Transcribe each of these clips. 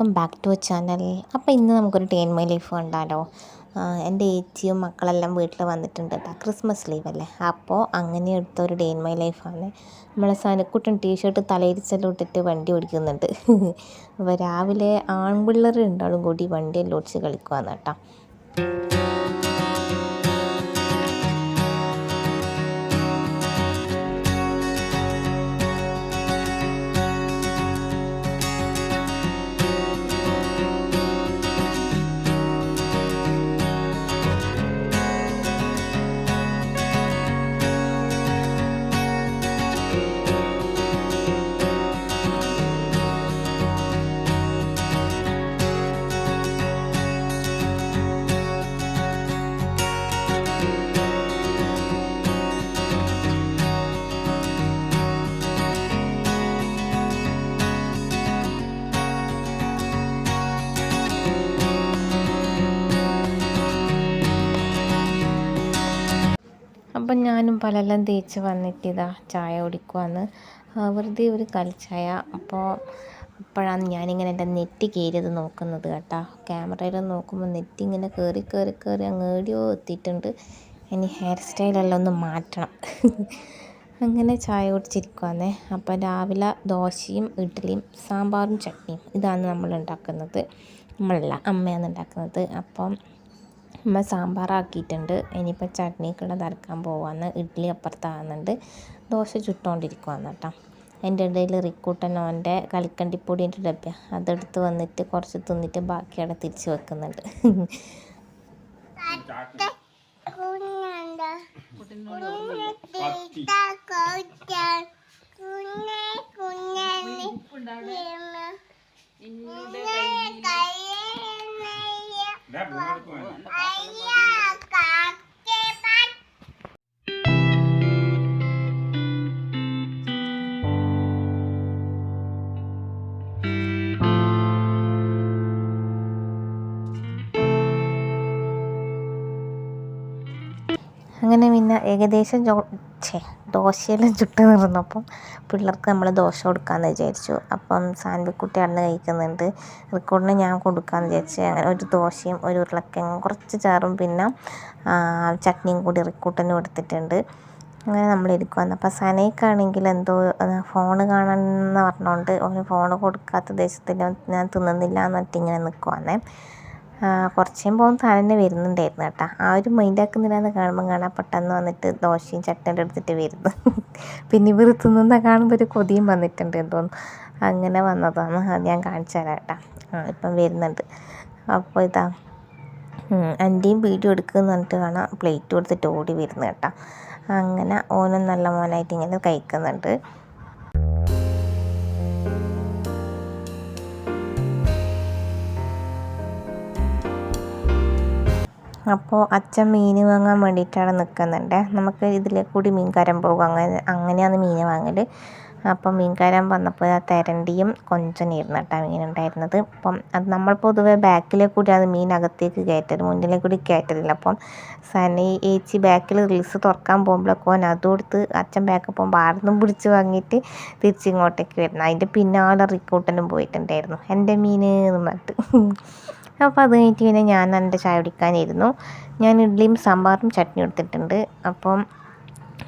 Welcome back to channel അപ്പോൾ ഇന്ന് നമുക്കൊരു ടേൻ മൈ ലൈഫ് ഉണ്ടല്ലോ എന്റെ ഏച്ചിയും മക്കളെല്ലാം വീട്ടിൽ വന്നിട്ടുണ്ട് കേട്ടോ ക്രിസ്മസ് ലീവ് അല്ലേ? അപ്പോൾ അങ്ങനെ എടുത്ത ഒരു ഡേ ഇൻ മൈ ലൈഫാണ് നമ്മളെ സനക്കുട്ടൻ ടീഷർട്ട് തലയിരിച്ചെല്ലാം ഇട്ടിട്ട് വണ്ടി ഓടിക്കുന്നുണ്ട്. അപ്പോൾ രാവിലെ ആൺപിള്ളേർ രണ്ടാളും കൂടി വണ്ടിയെല്ലാം ഓടിച്ച് കളിക്കുവാന്ന് കേട്ടോ പലെല്ലാം തേച്ച് വന്നിട്ട് ഇതാ ചായ കുടിക്കുവാന്ന്. വെറുതെ ഒരു കൽച്ചായ. അപ്പോൾ അപ്പോഴാണ് ഞാനിങ്ങനെ എന്റെ നെറ്റ് കയറിയത് നോക്കുന്നത് കേട്ടോ. ക്യാമറയിൽ നോക്കുമ്പോൾ നെറ്റ് ഇങ്ങനെ കയറി കയറി കയറി അങ്ങ് ഏടിയോ എത്തിയിട്ടുണ്ട്. ഇനി ഹെയർ സ്റ്റൈലെല്ലാം ഒന്ന് മാറ്റണം. അങ്ങനെ ചായ കുടിച്ചിരിക്കുവാന്നേ. അപ്പോൾ രാവിലെ ദോശയും ഇഡ്ഡലിയും സാമ്പാറും ചട്നിയും ഇതാണ് നമ്മൾ ഉണ്ടാക്കുന്നത്. നമ്മളല്ല അമ്മയാണ് ഉണ്ടാക്കുന്നത്. അപ്പം അമ്മ സാമ്പാറാക്കിയിട്ടുണ്ട്. ഇനിയിപ്പോൾ ചട്നിക്കുള്ള തറക്കാൻ പോവാന്ന് ഇഡ്ഡലി അപ്പുറത്താകുന്നുണ്ട് ദോശ ചുട്ടുകൊണ്ടിരിക്കുവാന്ന് കേട്ടോ. അതിന്റെ ഇടയിൽ റിക്കൂട്ടൻ ഓന്റെ കൽക്കണ്ടിപ്പൊടിന്റെ ഡബ്ബ അതെടുത്ത് വന്നിട്ട് കുറച്ച് തിന്നിട്ട് ബാക്കി അവിടെ തിരിച്ച് വെക്കുന്നുണ്ട്. അങ്ങനെ പിന്നെ ഏകദേശം ചോ ഛേ ദോശയെല്ലാം ചുട്ട് നിർന്നപ്പം പിള്ളേർക്ക് നമ്മൾ ദോശ കൊടുക്കാമെന്ന് വിചാരിച്ചു. അപ്പം സാൻവിക്കുട്ടി അന്ന് കഴിക്കുന്നുണ്ട്. റിക്കോർഡിന് ഞാൻ കൊടുക്കാമെന്ന് വിചാരിച്ച് അങ്ങനെ ഒരു ദോശയും ഒരു ഉരുളക്കിഴങ്ങും കുറച്ച് ചാറും പിന്നെ ചട്നിയും കൂടി റിക്കൂട്ടനും കൊടുത്തിട്ടുണ്ട് അങ്ങനെ നമ്മൾ ഇരിക്കുവാന്ന് അപ്പം സനയ്ക്കാണെങ്കിൽ എന്തോ ഫോൺ കാണണമെന്ന് പറഞ്ഞുകൊണ്ട് അവന് ഫോൺ കൊടുക്കാത്ത ദേശത്തിൽ ഞാൻ തിന്നുന്നില്ല എന്നിട്ട് ഇങ്ങനെ നിൽക്കുവാന്നേ കുറച്ച് കഴിയുമ്പോൾ തന്നെ വരുന്നുണ്ടായിരുന്നു കേട്ടോ. ആ ഒരു മൈൻഡാക്കുന്നില്ലാന്ന് കാണുമ്പോൾ കാണാൻ പെട്ടെന്ന് വന്നിട്ട് ദോശയും ചട്ടന്റെ എടുത്തിട്ട് വരുന്നു. പിന്നെ ഇവർ തിന്നുന്ന കാണുമ്പോൾ ഒരു കൊതിയും വന്നിട്ടുണ്ട് എന്തോന്ന്. അങ്ങനെ വന്നതാണ്. അത് ഞാൻ കാണിച്ചു തരാം കേട്ടോ. ആ ഇപ്പം വരുന്നുണ്ട്. അപ്പോൾ ഇതാ എന്റെയും വീഡിയോ എടുക്കുമെന്ന് പറഞ്ഞിട്ട് കാണാം. പ്ലേറ്റ് കൊടുത്തിട്ട് ഓടി വരുന്നു കേട്ടോ. അങ്ങനെ ഓനും നല്ല മോനായിട്ട് ഇങ്ങനെ കഴിക്കുന്നുണ്ട്. അപ്പോൾ അച്ഛൻ മീൻ വാങ്ങാൻ വേണ്ടിയിട്ടാണ് നിൽക്കുന്നുണ്ട്. നമുക്ക് ഇതിലെ കൂടി മീൻകാരൻ പോകും. അങ്ങനെ അങ്ങനെയാണ് മീൻ വാങ്ങൽ അപ്പം മീൻകാരൻ വന്നപ്പോൾ ആ തെരണ്ടിയും ഇരുന്ന് കേട്ടോ മീനുണ്ടായിരുന്നത്. അപ്പം അത് നമ്മൾ പൊതുവേ ബാക്കിലെ കൂടി അത് മീൻ അകത്തേക്ക് കയറ്റത് മുന്നിലെ കൂടി കയറ്റലില്ല. അപ്പം സനി ഏച്ചി ബാക്കിൽ റിൽസ് തുറക്കാൻ പോകുമ്പോഴൊക്കെ ഓൻ അതും കൊടുത്ത് അച്ഛൻ ബാക്ക് പോകുമ്പോൾ ആർന്നും പിടിച്ച് വാങ്ങിയിട്ട് തിരിച്ചിങ്ങോട്ടേക്ക് വരുന്നത് അതിന്റെ പിന്നാലെ റിക്കൂട്ടനും പോയിട്ടുണ്ടായിരുന്നു. എന്റെ മീൻ എന്ന് പറഞ്ഞിട്ട്. അപ്പോൾ അത് കഴിഞ്ഞിട്ട് പിന്നെ ഞാൻ എന്റെ ചായ കുടിക്കാനിരുന്നു ഞാൻ ഇഡ്ഡലിയും സാമ്പാറും ചട്നി എടുത്തിട്ടുണ്ട്. അപ്പം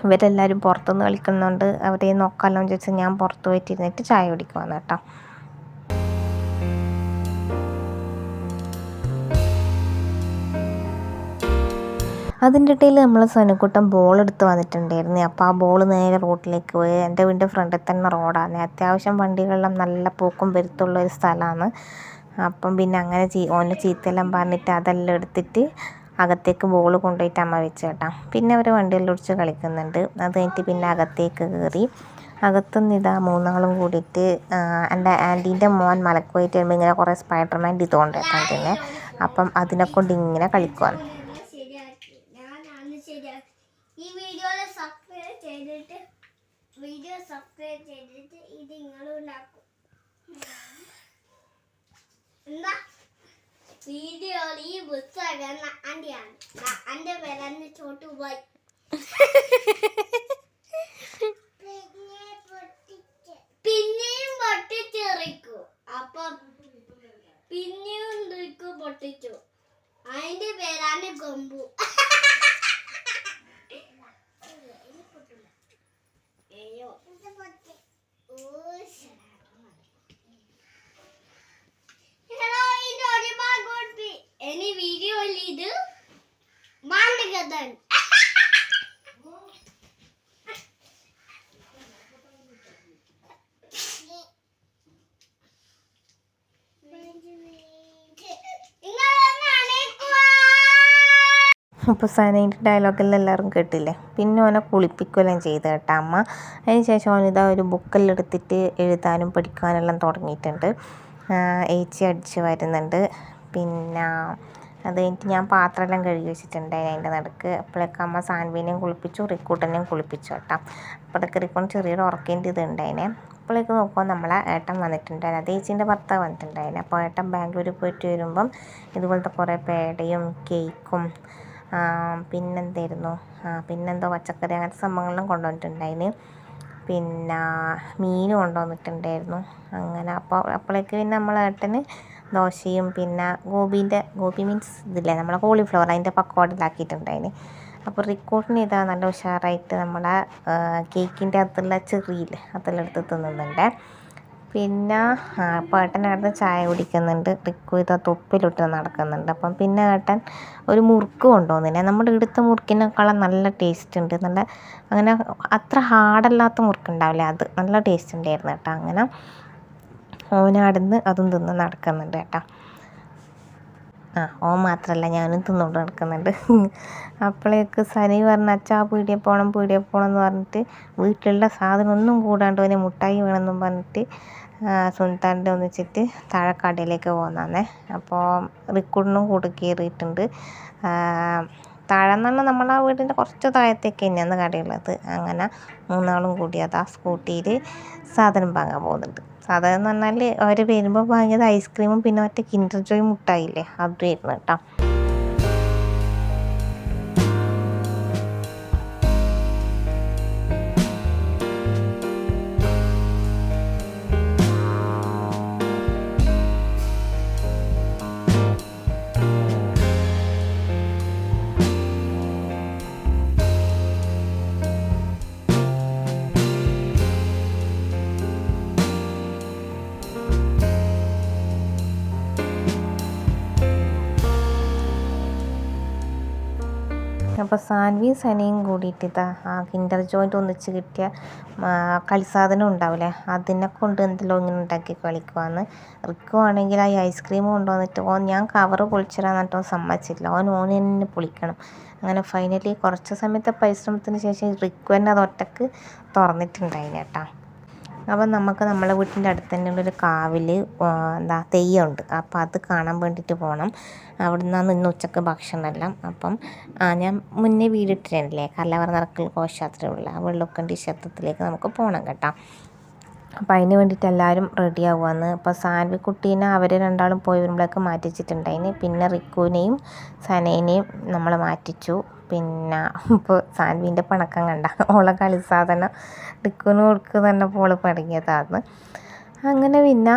ഇവരെല്ലാവരും പുറത്തുനിന്ന് കളിക്കുന്നുണ്ട് അവരെ നോക്കാമല്ലോ എന്ന് ചോദിച്ചാൽ ഞാൻ പുറത്ത് പോയിട്ടിരുന്നിട്ട് ചായ കുടിക്കുവാണ് കേട്ടോ. അതിന്റെ ഇടയിൽ നമ്മൾ സനുക്കുട്ടൻ ബോൾ എടുത്ത് വന്നിട്ടുണ്ടായിരുന്നു. അപ്പോൾ ആ ബോൾ നേരെ റോട്ടിലേക്ക് പോയി. എന്റെ വീടിന്റെ ഫ്രണ്ടിൽ തന്നെ റോഡാണ് അത്യാവശ്യം വണ്ടികളെല്ലാം നല്ല പൂക്കും പെരുത്തുള്ള ഒരു സ്ഥലമാണ്. അപ്പം പിന്നെ അങ്ങനെ ചീ ഓനെ ചീത്തയെല്ലാം പറഞ്ഞിട്ട് അതെല്ലാം എടുത്തിട്ട് അകത്തേക്ക് ബോൾ കൊണ്ടുപോയിട്ട് അമ്മ വെച്ച് കേട്ടോ. പിന്നെ അവർ വണ്ടിയെല്ലാം ഒടിച്ച് കളിക്കുന്നുണ്ട്. അത് കഴിഞ്ഞിട്ട് പിന്നെ അകത്തേക്ക് കയറി അകത്തുനിന്ന് ഇതാ മൂന്നാളും കൂടിയിട്ട് എന്റെ ആന്റീന്റെ മോൻ മലക്ക് പോയിട്ട് വരുമ്പോൾ ഇങ്ങനെ കുറേ സ്പൈഡർമാൻ ഇതുകൊണ്ട് പിന്നെ അപ്പം അതിനെ കൊണ്ട് ഇങ്ങനെ കളിക്കുവാണ്. ഈ സബ്സ്ക്രൈബ് ചെയ്തിട്ട് വീഡിയോ സബ്സ്ക്രൈബ് ചെയ്തിട്ട് ഇത് നിങ്ങളും ഉണ്ടാക്കും എന്താ വീഡിയോയിൽ ഈ പുസ്തകം അന്റെയാണ് അന്റെ പേരാണ് ചോട്ടു പോയി പിന്നെയും പൊട്ടിച്ചെറിക്കും അപ്പം ഇനി വീഡിയോയിൽ ഇത് മാണ്ടകഥൻ അപ്പോൾ സനേന്റെ ഡയലോഗെല്ലാം എല്ലാവരും കേട്ടില്ലേ? പിന്നെ ഓനെ കുളിപ്പിക്കുകയെല്ലാം ചെയ്ത് കേട്ടോ അമ്മ. അതിന് ശേഷം ഓനിതാ ഒരു ബുക്കെല്ലാം എടുത്തിട്ട് എഴുതാനും പഠിക്കാനെല്ലാം തുടങ്ങിയിട്ടുണ്ട്. ഏച്ചി അടിച്ച് വരുന്നുണ്ട്. പിന്നെ അത് കഴിഞ്ഞിട്ട് ഞാൻ പാത്രമെല്ലാം കഴുകി വെച്ചിട്ടുണ്ടായി അതിന്റെ നടുക്ക്. അപ്പോഴേക്ക് അമ്മ സാൻവിനെയും കുളിപ്പിച്ചു റിക്കൂട്ടനെയും കുളിപ്പിച്ചു കേട്ടോ. അപ്പോഴേക്ക് റിക്കൂൺ ചെറിയൊരു ഉറക്കേന്റെ ഇത് ഉണ്ടായിനെ അപ്പോഴേക്ക് നോക്കുമ്പോൾ നമ്മളെ ഏട്ടൻ വന്നിട്ടുണ്ടായിരുന്നു അത് ഏച്ചീന്റെ ഭർത്താവ് വന്നിട്ടുണ്ടായിരുന്നു അപ്പോൾ ഏട്ടൻ ബാംഗ്ലൂരിൽ പോയിട്ട് വരുമ്പം ഇതുപോലത്തെ കുറേ പേടയും കേക്കും പിന്നെന്തായിരുന്നു? ആ പിന്നെന്തോ പച്ചക്കറി അങ്ങനത്തെ സംഭവങ്ങളെല്ലാം കൊണ്ടുവന്നിട്ടുണ്ടായിന്. പിന്നെ മീൻ കൊണ്ടുവന്നിട്ടുണ്ടായിരുന്നു. അങ്ങനെ അപ്പോൾ അപ്പോഴേക്ക് പിന്നെ നമ്മളെ ഏട്ടന് ദോശയും പിന്നെ ഗോപീന്റെ ഗോപി മീൻസ് ഇതില്ലേ? നമ്മളെ കോളിഫ്ലവർ അതിന്റെ പക്കോട ഇതാക്കിയിട്ടുണ്ടായിന്. അപ്പോൾ റിക്കോർഡിന് ഇതാ നല്ല ഉഷാറായിട്ട് നമ്മളെ കേക്കിന്റെ അകത്തുള്ള ചെറിയില്ലേ അതെല്ലാം എടുത്ത് തിന്നുന്നുണ്ട്. പിന്നെ അപ്പോൾ ഏട്ടൻ അവിടുന്ന് ചായ കുടിക്കുന്നുണ്ട്. റിക്കു ഇതാ തൊപ്പിലിട്ട് നടക്കുന്നുണ്ട്. അപ്പം പിന്നെ ഏട്ടൻ ഒരു മുറുക്ക് കൊണ്ടുവന്നില്ല നമ്മുടെ ഇവിടുത്തെ മുറുക്കിനേക്കാളും നല്ല ടേസ്റ്റ് ഉണ്ട്. നല്ല അങ്ങനെ അത്ര ഹാർഡല്ലാത്ത മുറുക്കുണ്ടാവില്ലേ. അത് നല്ല ടേസ്റ്റ് ഉണ്ടായിരുന്നു കേട്ടോ അങ്ങനെ ഓനാടുന്ന് അതും തിന്ന് നടക്കുന്നുണ്ട് കേട്ടോ ആ ഓൻ മാത്രമല്ല ഞാനും തിന്നോണ്ട് നടക്കുന്നുണ്ട്. അപ്പോഴേക്ക് സനി പറഞ്ഞ അച്ഛാ പീടിയ പോകണം പീടിയ പോകണം എന്ന് പറഞ്ഞിട്ട് വീട്ടിലുള്ള സാധനം ഒന്നും കൂടാണ്ട് ഓനെ മുട്ടായി വേണമെന്നും പറഞ്ഞിട്ട് സുൽത്താന്റെ ഒന്നിച്ചിട്ട് താഴെ കടയിലേക്ക് പോകുന്നതാണേ അപ്പോൾ റിക്കോർഡിനും കൂടെ കയറിയിട്ടുണ്ട്. താഴെ പറഞ്ഞാൽ നമ്മളെ വീടിന്റെ കുറച്ച് താഴത്തേക്ക് തന്നെയാണ് കടയുള്ളത്. അങ്ങനെ മൂന്നാളും കൂടി അതാ സ്കൂട്ടിയിൽ സാധനം വാങ്ങാൻ പോകുന്നുണ്ട്. സാധനം എന്ന് പറഞ്ഞാൽ അവർ വരുമ്പോൾ വാങ്ങിയത് ഐസ്ക്രീമും പിന്നെ മറ്റേ കിൻഡർ ജോയ് മുട്ടായില്ലേ? അതുമായിരുന്നു കേട്ടോ സാൻവിയും സനയും കൂടിയിട്ട് ആ കിൻഡർ ജോയിന്റ് ഒന്നിച്ച് കിട്ടിയ കളിസാധനം ഉണ്ടാവില്ലേ അതിനെ കൊണ്ട് എന്തെല്ലോ ഇങ്ങനെ ഉണ്ടാക്കി കളിക്കുവാന്ന്. റിക്കു ആണെങ്കിൽ ആ ഐസ്ക്രീം കൊണ്ടുവന്നിട്ട് ഓൻ ഞാൻ കവറ് പൊളിച്ചിടാന്നിട്ടോ സമ്മതിച്ചില്ല. ഓൻ ഓൻ തന്നെ പൊളിക്കണം. അങ്ങനെ ഫൈനലി കുറച്ച് സമയത്തെ പരിശ്രമത്തിന് ശേഷം റിക്കു തന്നെ അത് ഒറ്റയ്ക്ക് തുറന്നിട്ടുണ്ടായിന് കേട്ടോ. അപ്പം നമുക്ക് നമ്മളെ വീട്ടിന്റെ അടുത്ത് തന്നെ ഒരു കാവിൽ എന്താ തെയ്യമുണ്ട് അപ്പം അത് കാണാൻ വേണ്ടിയിട്ട് പോകണം അവിടെ നിന്നാണ് ഇന്ന് ഉച്ചയ്ക്ക് ഭക്ഷണമെല്ലാം. അപ്പം ഞാൻ മുന്നേ വീടിട്ടില്ലേ കല്ലവർ നടക്കൽ ഘോഷയാത്രയുള്ള ആ വെള്ളുക്കണ്ടി ക്ഷേത്രത്തിലേക്ക് നമുക്ക് പോകണം കേട്ടോ. അപ്പം അതിന് വേണ്ടിയിട്ട് എല്ലാവരും റെഡി ആവുകയെന്ന് അപ്പോൾ സാൻവി കുട്ടീനെ അവർ രണ്ടാളും പോയി വരുമ്പോഴേക്ക് മാറ്റിച്ചിട്ടുണ്ടായിന്. പിന്നെ റിക്കുവിനെയും സനേനെയും നമ്മൾ മാറ്റിച്ചു. പിന്നെ ഇപ്പോൾ സാൻവിന്റെ പണക്കം കണ്ട. ഓളെ കളി സാധനം റിക്കുവിന് കൊടുക്കുക തന്നെ പോൾ പടങ്ങിയതാണ് അങ്ങനെ പിന്നെ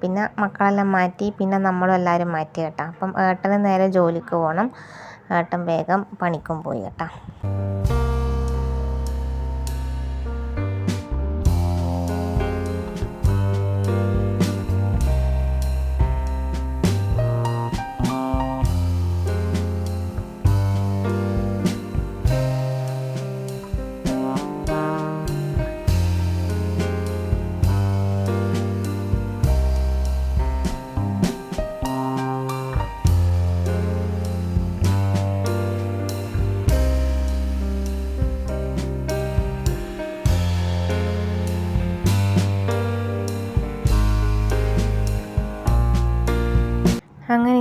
പിന്നെ മക്കളെല്ലാം മാറ്റി. പിന്നെ നമ്മളും എല്ലാവരും മാറ്റി കേട്ടോ. അപ്പം ഏട്ടന് നേരെ ജോലിക്ക് പോകണം ഏട്ടൻ വേഗം പണിക്കും പോയി കേട്ടോ.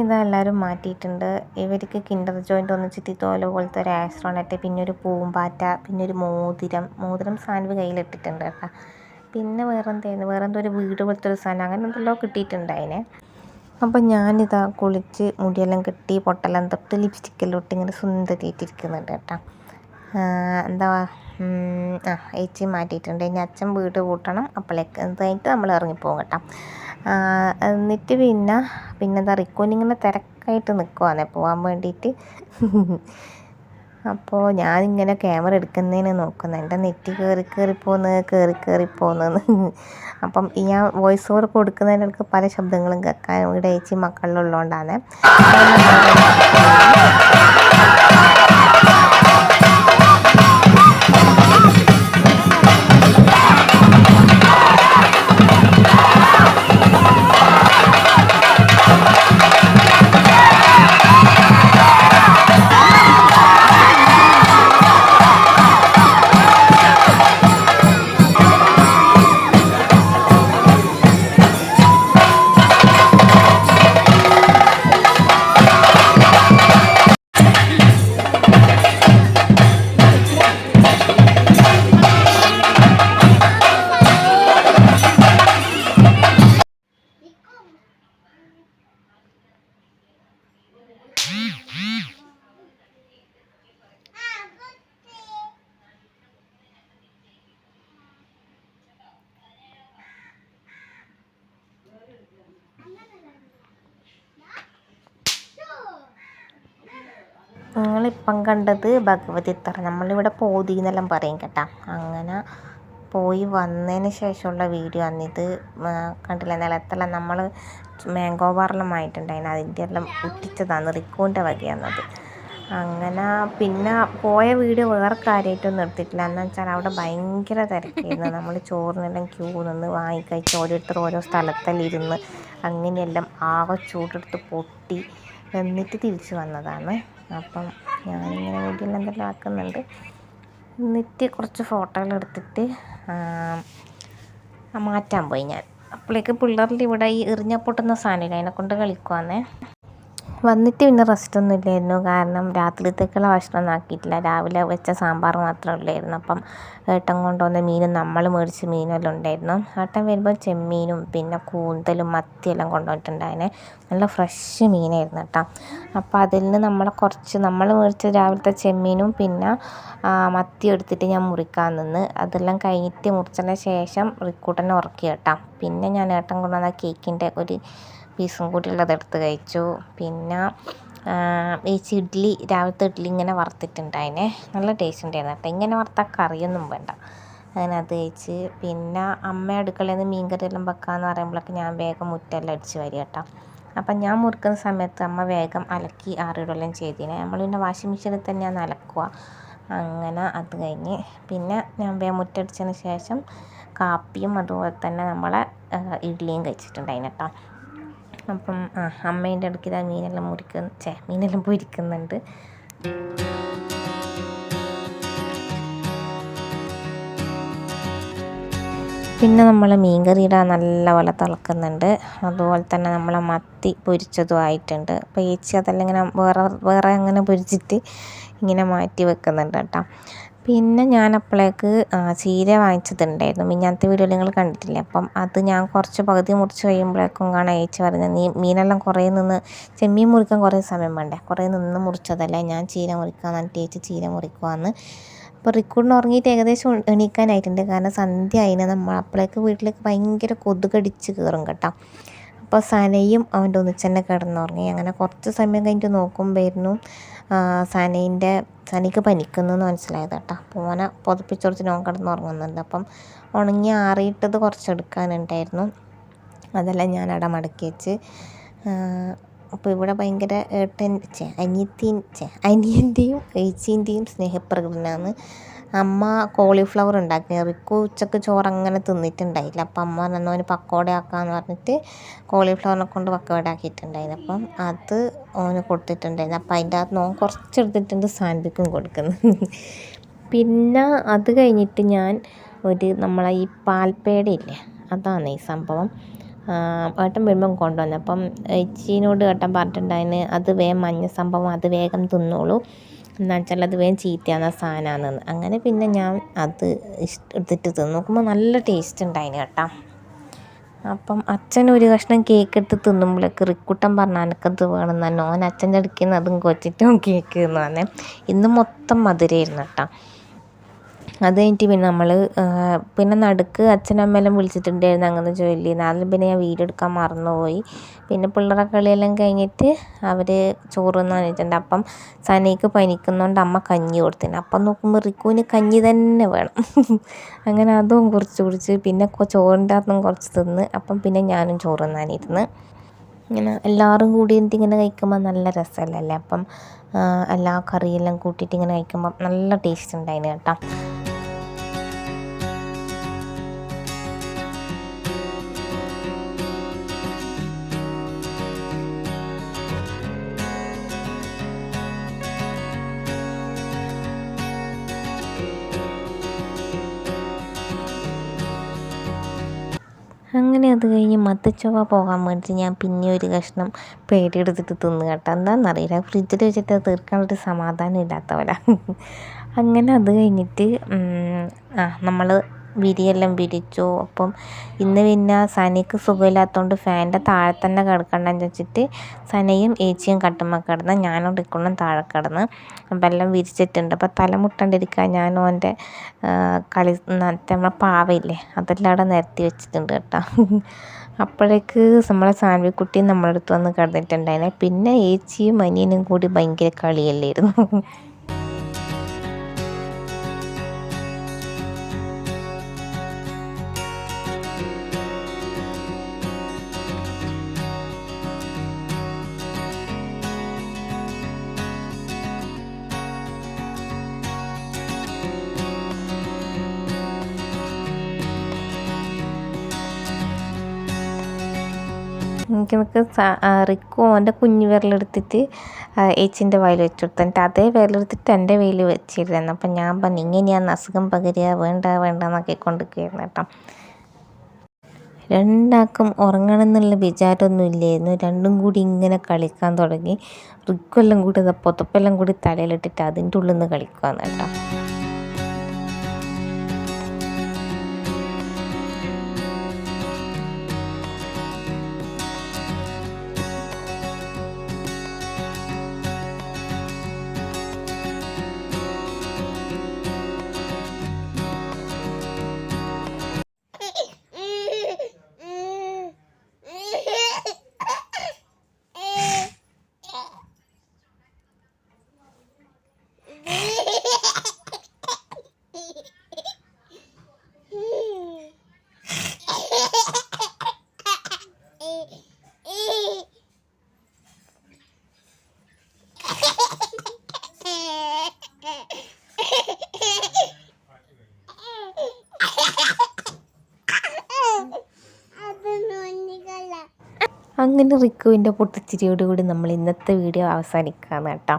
ഇതാ എല്ലാവരും മാറ്റിയിട്ടുണ്ട്. ഇവർക്ക് കിൻഡർ ജോയിന്റ് ഒന്ന് തോല പോലത്തെ ഒരു ആസ്ട്രോണറ്റ് പിന്നെ ഒരു പൂമ്പാറ്റ പിന്നെ ഒരു മോതിരം. മോതിരം സാൻവ് കയ്യിലിട്ടിട്ടുണ്ട് കേട്ടോ. പിന്നെ വേറെ എന്തായിരുന്നു വേറെ എന്തോ ഒരു വീട് പോലത്തെ ഒരു സാധനം. അങ്ങനെ എന്തെല്ലോ കിട്ടിയിട്ടുണ്ടായിനെ അപ്പം ഞാനിതാ കുളിച്ച് മുടിയെല്ലാം കെട്ടി പൊട്ടെല്ലാം തൊട്ട് ലിപ്സ്റ്റിക്കെല്ലാം ഇട്ട് ഇങ്ങനെ സുന്ദരിയിട്ടിരിക്കുന്നുണ്ട് കേട്ടോ. എന്താ ആ ഏച്ചി മാറ്റിയിട്ടുണ്ട്. ഇനി അച്ഛൻ വീട് കൂട്ടണം. അപ്പോഴേക്ക് കഴിഞ്ഞിട്ട് നമ്മൾ ഇറങ്ങിപ്പോകും കേട്ടോ. എന്നിട്ട് പിന്നെ പിന്നെ എന്താ റിക്കോനിങ്ങനെ തിരക്കായിട്ട് നിൽക്കുവാണ് പോകാൻ വേണ്ടിയിട്ട് അപ്പോൾ ഞാനിങ്ങനെ ക്യാമറ എടുക്കുന്നതിന് നോക്കുന്നു. എന്റെ നെറ്റ് കയറി കയറി പോന്ന് കയറി കയറി പോന്നെന്ന് അപ്പം ഞാൻ വോയിസ് ഓവർ കൊടുക്കുന്നതിനിടയ്ക്ക് പല ശബ്ദങ്ങളും കേൾക്കാൻ ഇവിടെ ചേച്ചി മക്കളിലുള്ളതുകൊണ്ടാണ്. നിങ്ങളിപ്പം കണ്ടത് ഭഗവതി തറ നമ്മളിവിടെ പോതി എന്നെല്ലാം പറയും കേട്ടോ. അങ്ങനെ പോയി വന്നതിന് ശേഷമുള്ള വീഡിയോ ആണിത് കണ്ടില്ല. നിലത്തെല്ലാം നമ്മൾ മാംഗോ ബാറെല്ലാം ആയിട്ടുണ്ടായിരുന്നു. അതിന്റെ എല്ലാം ഉറ്റിച്ചതാണ്. റിക്കോന്റെ വകയാണത്. അങ്ങനെ പിന്നെ പോയ വീഡിയോ വേറെ കാര്യമായിട്ടൊന്നും എടുത്തിട്ടില്ല. എന്ന് വെച്ചാൽ അവിടെ ഭയങ്കര തിരക്കായിരുന്നു. നമ്മൾ ചോറിനെല്ലാം ക്യൂ നിന്ന് വാങ്ങിക്കഴിച്ച് ഓരോരുത്തർ ഓരോ സ്ഥലത്തെല്ലാം ഇരുന്ന് അങ്ങനെയെല്ലാം ആകെ ചൂടെടുത്ത് പൊട്ടി എന്നിട്ട് തിരിച്ചു വന്നതാണ്. അപ്പം ഞാനിങ്ങനെ വീഡിയോ എന്തെല്ലാം ആക്കുന്നുണ്ട് എന്നിട്ട് കുറച്ച് ഫോട്ടോകൾ എടുത്തിട്ട് മാറ്റാൻ പോയി ഞാൻ. അപ്പോഴേക്ക് പിള്ളേരുടെ ഇവിടെ ഈ എറിഞ്ഞ പൊട്ടുന്ന സാധനമില്ലേ അതിനെ കൊണ്ട് കളിക്കുവാന്നേ. വന്നിട്ട് പിന്നെ റെസ്റ്റ് ഒന്നും ഇല്ലായിരുന്നു. കാരണം രാത്രിത്തേക്കുള്ള ഭക്ഷണം ആക്കിയിട്ടില്ല. രാവിലെ വെച്ച സാമ്പാർ മാത്രമേ ഉള്ളായിരുന്നു. അപ്പം ഏട്ടൻ കൊണ്ടുവന്ന മീൻ നമ്മൾ മേടിച്ച മീനെല്ലാം ഉണ്ടായിരുന്നു. ഏട്ടൻ വരുമ്പോൾ ചെമ്മീനും പിന്നെ കൂന്തലും മത്തിയെല്ലാം കൊണ്ടുവന്നിട്ടുണ്ടായിനെ നല്ല ഫ്രഷ് മീനായിരുന്നു കേട്ടോ. അപ്പോൾ അതിൽ നിന്ന് നമ്മളെ കുറച്ച് നമ്മൾ മേടിച്ച രാവിലത്തെ ചെമ്മീനും പിന്നെ മത്തി എടുത്തിട്ട് ഞാൻ മുറിക്കാൻ നിന്ന്. അതെല്ലാം കഴിഞ്ഞിട്ട് മുറിച്ചതിന് ശേഷം റിക്കൂട്ടനെ ഉറക്കി കേട്ടോ. പിന്നെ ഞാൻ ഏട്ടൻ കൊണ്ടുവന്ന കേക്കിന്റെ ഒരു പീസും കൂടി ഉള്ളത് എടുത്ത് കഴിച്ചു. പിന്നെ ഈ ഇഡ്ഡലി രാവിലത്തെ ഇഡ്ഡലി ഇങ്ങനെ വറുത്തിട്ടുണ്ടായിനെ. നല്ല ടേസ്റ്റ് ഉണ്ടായിരുന്നു കേട്ടോ. ഇങ്ങനെ വറുത്താൽ കറിയൊന്നും വേണ്ട. അങ്ങനെ അത് കഴിച്ച് പിന്നെ അമ്മ അടുക്കളയിൽ നിന്ന് മീൻകറി എല്ലാം വെക്കാമെന്ന് പറയുമ്പോഴൊക്കെ ഞാൻ വേഗം മുറ്റെല്ലാം അടിച്ച് വരിക കേട്ടോ. അപ്പം ഞാൻ മുറുക്കുന്ന സമയത്ത് അമ്മ വേഗം അലക്കി ആറിടുകയെല്ലാം ചെയ്തിനെ. നമ്മൾ പിന്നെ വാഷിംഗ് മെഷീനിൽ തന്നെയാണ് അലക്കുക. അങ്ങനെ അത് കഴിഞ്ഞ് പിന്നെ ഞാൻ വേഗം മുറ്റടിച്ചതിന് ശേഷം കാപ്പിയും അതുപോലെ തന്നെ നമ്മളെ ഇഡ്ഡലിയും കഴിച്ചിട്ടുണ്ടായിന് കേട്ടോ. അപ്പം ആ അമ്മേന്റെ ഇടയ്ക്ക് ഇതാ മീനെല്ലാം മുറിക്കുന്ന ചേ മീനെല്ലാം പൊരിക്കുന്നുണ്ട്. പിന്നെ നമ്മൾ മീൻ നല്ല നല്ലപോലെ തിളക്കുന്നുണ്ട്. അതുപോലെ തന്നെ നമ്മളെ മത്തി പൊരിച്ചതും ആയിട്ടുണ്ട്. അപ്പോൾ ചേച്ചി അതെല്ലാം ഇങ്ങനെ വേറെ വേറെ അങ്ങനെ പൊരിച്ചിട്ട് ഇങ്ങനെ മാറ്റി വെക്കുന്നുണ്ട് കേട്ടോ. പിന്നെ ഞാൻ അപ്പോഴേക്ക് ചീര വാങ്ങിച്ചതുണ്ടായിരുന്നു. മിഞ്ഞാത്ത വീഡിയോയിൽ നിങ്ങൾ കണ്ടിട്ടില്ലേ? അപ്പം അത് ഞാൻ കുറച്ച് പകുതി മുറിച്ച് കഴിയുമ്പോഴേക്കും കാണാൻ അയച്ചു പറഞ്ഞത് നീ മീനെല്ലാം കുറേ നിന്ന് ചെമ്മീൻ മുറിക്കാൻ കുറേ സമയം വേണ്ടേ? കുറേ നിന്ന് മുറിച്ചതല്ലേ? ഞാൻ ചീര മുറിക്കാൻ പറഞ്ഞിട്ട് ചേച്ചി ചീര മുറിക്കുവാന്ന്. അപ്പോൾ റിക്കൂഡിന് ഉറങ്ങിയിട്ട് ഏകദേശം എണീക്കാനായിട്ടുണ്ട്. കാരണം സന്ധ്യ ആയിന് നമ്മൾ അപ്പോഴേക്ക് വീട്ടിലേക്ക് ഭയങ്കര കൊതുകടിച്ച് കയറും കേട്ടോ. അപ്പോൾ സനയും അവന്റെ ഒന്നിച്ചെന്നെ കിടന്നുറങ്ങി. അങ്ങനെ കുറച്ച് സമയം കഴിഞ്ഞിട്ട് നോക്കുമ്പോയിരുന്നു സനയിന്റെ സനയ്ക്ക് പനിക്കുന്നെന്ന് മനസ്സിലായത് കേട്ടോ. അപ്പോൾ ഓനെ പുതപ്പിച്ചുറച്ച് നോൻ കിടന്നുറങ്ങുന്നുണ്ട്. അപ്പം ഉണങ്ങി ആറിയിട്ടത് കുറച്ചെടുക്കാനുണ്ടായിരുന്നു. അതെല്ലാം ഞാൻ അവിടെ മടക്കി വെച്ച്. അപ്പോൾ ഇവിടെ ഭയങ്കര ഏട്ടൻ ചേ അനിയത്തിൻ ചേ അനിയന്റെയും ഏച്ചീന്റെയും സ്നേഹപ്രകടനമാണ് അമ്മ കോളിഫ്ലവർ ഉണ്ടാക്കി റിക്കു ഉച്ചയ്ക്ക് ചോറ് അങ്ങനെ തിന്നിട്ടുണ്ടായില്ല. അപ്പം അമ്മ പറഞ്ഞു അവന് പക്കോട ആക്കാമെന്ന് പറഞ്ഞിട്ട് കോളിഫ്ലവറിനെ കൊണ്ട് പക്കോട ആക്കിയിട്ടുണ്ടായിരുന്നു അപ്പം അത് ഓന് കൊടുത്തിട്ടുണ്ടായിരുന്നു അപ്പം അതിന്റെ അകത്ത് നോൻ കുറച്ചെടുത്തിട്ടുണ്ട് സാൻഡ്വിക്കും കൊടുക്കുന്നു. പിന്നെ അത് കഴിഞ്ഞിട്ട് ഞാൻ ഒരു നമ്മളെ ഈ പാൽപ്പേടയില്ലേ അതാണ് ഈ സംഭവം. ഏട്ടൻ വരുമ്പം കൊണ്ടുവന്നു. അപ്പം ചേച്ചീനോട് ഏട്ടൻ പറഞ്ഞിട്ടുണ്ടായിന് അത് വേഗം മഞ്ഞ സംഭവം അത് വേഗം തിന്നോളൂ. എന്താ വെച്ചാൽ അത് വേഗം ചീത്തയാകുന്ന സാധനമാണെന്ന്. അങ്ങനെ പിന്നെ ഞാൻ അത് എടുത്തിട്ട് തിന്ന് നോക്കുമ്പോൾ നല്ല ടേസ്റ്റ് ഉണ്ടായിന് കേട്ടോ. അപ്പം അച്ഛൻ ഒരു കഷ്ണം കേക്ക് എടുത്ത് തിന്നുമ്പോഴേക്ക് റിക്കൂട്ടൻ പറഞ്ഞ എനിക്കത് വേണം തന്നെ ഓൻ അച്ഛന്റെ അടുക്കുന്ന അതും കൊച്ചിട്ടും കേക്ക് എന്ന് പറഞ്ഞേ. ഇന്ന് മൊത്തം മധുരമായിരുന്നു കേട്ടോ. അത് കഴിഞ്ഞിട്ട് പിന്നെ നമ്മൾ പിന്നെ നടുക്ക് അച്ഛനും അമ്മയെല്ലാം വിളിച്ചിട്ടുണ്ടായിരുന്നു അങ്ങനെ ജോലി എന്നാലും പിന്നെ ഞാൻ വീഡിയോ എടുക്കാൻ മറന്നുപോയി. പിന്നെ പിള്ളേരെ കളിയെല്ലാം കഴിഞ്ഞിട്ട് അവർ ചോറ് തിന്നാൻ വന്നിട്ടുണ്ട് അപ്പം സനയ്ക്ക് പനിക്കുന്നതുകൊണ്ട് അമ്മ കഞ്ഞി കൊടുത്തിന് അപ്പം നോക്കുമ്പോൾ റിക്കുവിന് കഞ്ഞി തന്നെ വേണം. അങ്ങനെ അതും കുറച്ച് കുടിച്ച് പിന്നെ ചോറിന്റെ അകത്തും കുറച്ച് തിന്ന്. അപ്പം പിന്നെ ഞാനും ചോറ് തിന്നാനിരുന്ന്. ഇങ്ങനെ എല്ലാവരും കൂടി ഇങ്ങനെ കഴിക്കുമ്പോൾ നല്ല രസമല്ലേ? അപ്പം എല്ലാ കറിയെല്ലാം കൂട്ടിയിട്ട് ഇങ്ങനെ കഴിക്കുമ്പോൾ നല്ല ടേസ്റ്റ് ഉണ്ടായിരുന്നു കേട്ടോ. അങ്ങനെ അത് കഴിഞ്ഞ് മത്തച്ചൊവ്വ പോകാൻ വേണ്ടിയിട്ട് ഞാൻ പിന്നെ ഒരു കഷ്ണം പേടിയെടുത്തിട്ട് തിന്നു കേട്ടോ. എന്താണെന്നറിയില്ല ഫ്രിഡ്ജിൽ വെച്ചിട്ട് അത് തീർക്കാനൊരു സമാധാനം ഇല്ലാത്തവരാണ് അങ്ങനെ അത് കഴിഞ്ഞിട്ട് ആ നമ്മൾ വിരിയെല്ലാം വിരിച്ചു. അപ്പം ഇന്ന് പിന്നെ സനയ്ക്ക് സുഖമില്ലാത്തതുകൊണ്ട് ഫാനിന്റെ താഴെ തന്നെ കിടക്കണ്ടെന്ന് വെച്ചിട്ട് സനയും ഏച്ചിയും കട്ടുമ്മ കിടന്ന് ഞാനും റിക്കുണ്ണും താഴെ കിടന്ന് അപ്പം എല്ലാം വിരിച്ചിട്ടുണ്ട്. അപ്പം തലമുട്ടണ്ടിരിക്കാൻ ഞാനും എന്റെ കളി നമ്മളെ പാവയില്ലേ അതെല്ലാം അവിടെ നിരത്തി വെച്ചിട്ടുണ്ട് കേട്ടോ. അപ്പോഴേക്ക് നമ്മളെ സാൻവിക്കുട്ടിയും നമ്മളടുത്ത് വന്ന് കിടന്നിട്ടുണ്ടായിരുന്നെ. പിന്നെ ഏച്ചിയും അനിയനും കൂടി ഭയങ്കര കളിയല്ലായിരുന്നു. എനിക്ക് റിക്കു ഓന്റെ കുഞ്ഞു വിരലെടുത്തിട്ട് ഏച്ചിന്റെ വായിൽ വെച്ച് കൊടുത്തു. എന്നിട്ട് അതേ വിരലെടുത്തിട്ട് എന്റെ വെയിൽ വെച്ചിരുന്നു. അപ്പം ഞാൻ പറഞ്ഞു ഇങ്ങനെയാണ് അസുഖം പകരുക വേണ്ട വേണ്ട എന്നൊക്കെ കൊണ്ടിരിക്കുകയായിരുന്നു കേട്ടോ. രണ്ടാൾക്കും ഉറങ്ങണം എന്നുള്ള വിചാരമൊന്നും ഇല്ലായിരുന്നു. രണ്ടും കൂടി ഇങ്ങനെ കളിക്കാൻ തുടങ്ങി. റിക്കെല്ലാം കൂടി പൊതപ്പെല്ലാം കൂടി തലയിലിട്ടിട്ട് അതിന്റെ ഉള്ളിൽ നിന്ന് കളിക്കുകയാണ് കേട്ടോ. അങ്ങനെ റിക്കുവിന്റെ പൊട്ടിച്ചിരിയോടുകൂടി നമ്മൾ ഇന്നത്തെ വീഡിയോ അവസാനിക്കുകയാണ് കേട്ടോ.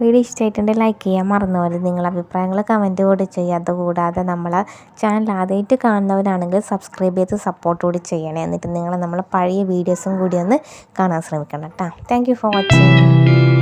വീഡിയോ ഇഷ്ടമായിട്ടുണ്ടെങ്കിൽ ലൈക്ക് ചെയ്യാൻ മറന്നു പോലെ നിങ്ങളുടെ അഭിപ്രായങ്ങൾ കമന്റ് കൂടി ചെയ്യുക. അതുകൂടാതെ നമ്മളെ ചാനൽ ആദ്യമായിട്ട് കാണുന്നവരാണെങ്കിൽ സബ്സ്ക്രൈബ് ചെയ്ത് സപ്പോർട്ട് കൂടി ചെയ്യണേ. എന്നിട്ട് നിങ്ങൾ നമ്മളെ പഴയ വീഡിയോസും കൂടി ഒന്ന് കാണാൻ ശ്രമിക്കണം കേട്ടോ. Thank for watching